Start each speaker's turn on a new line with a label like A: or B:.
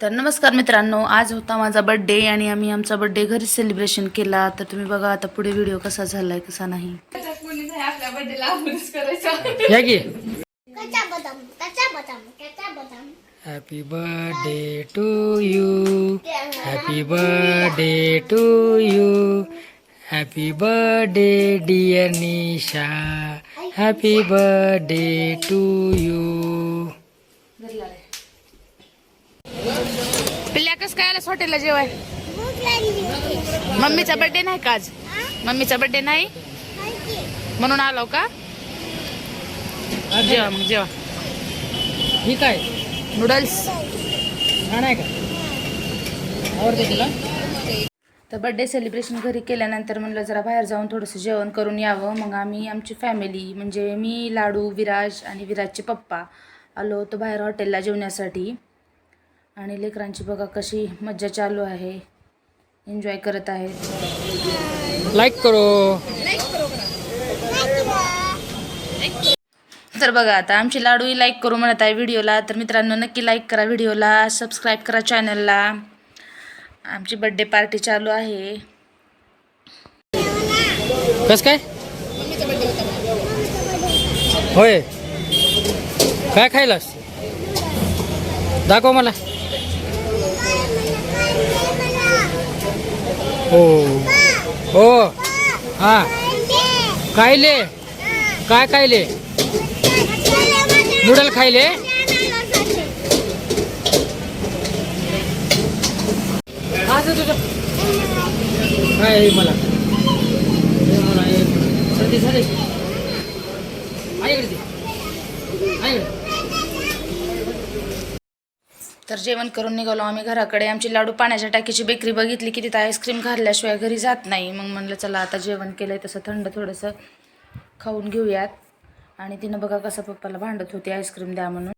A: तर नमस्कार मित्रांनो आज होता माझा बड्डे आणि आम्ही आमचा बड्डे घरीच सेलिब्रेशन केला. तर तुम्ही बघा आता पुढे व्हिडिओ कसा झालाय कसा नाही.
B: Happy birthday to you happy birthday to you happy birthday dear Nisha happy birthday to you
A: पिल्ल्या कस काय आलास हॉटेलला जेवाय?
C: भूक लागली.
A: मम्मीचा बड्डे नाही का आज? मम्मीचा बड्डे नाही? म्हणून आलो का? जेवा मग जेवा.
B: ही काय?
A: नूडल्स
B: छान आहे का? आवडते तुला?
A: तर बड्डे सेलिब्रेशन घरी केल्यानंतर म्हणलं जरा बाहेर जाऊन थोडंसं जेवण करून यावं. मग आम्ही आमची फॅमिली म्हणजे मी लाडू विराज आणि विराजचे पप्पा आलो होतो बाहेर हॉटेलला जेवण्यासाठी. आणि लेकरांची बघा कशी मज्जा चालू आहे. एन्जॉय करत आहेत.
B: लाईक करो.
A: तर बघा आता आमची लाडूही लाईक करू म्हणत आहे व्हिडिओला. तर मित्रांनो नक्की लाईक करा व्हिडिओला. सबस्क्राईब करा चॅनलला आमची बड्डे पार्टी चालू आहे.
B: कस काय? होय. काय खायलास? दाखव मला. हो. हो. हा. खायले? काय खायले? नूडल खायले? असं तुझं काय आहे मला. मला हे मला. सर्दी झाली आहे इकडे ती. आहे इकडे.
A: तर जेवण करून निघालो आम्ही घराकडे. आमची लाडू पाण्याच्या टाकीची बेकरी बघितली की तिथं आईस्क्रीम घालल्याशिवाय घरी जात नाही. मग म्हणलं चला आता जेवण केलं आहे तसं थंड थोडंसं खाऊन घेऊयात. आणि तिनं बघा कसं पप्पाला भांडत होती आईस्क्रीम द्या म्हणून.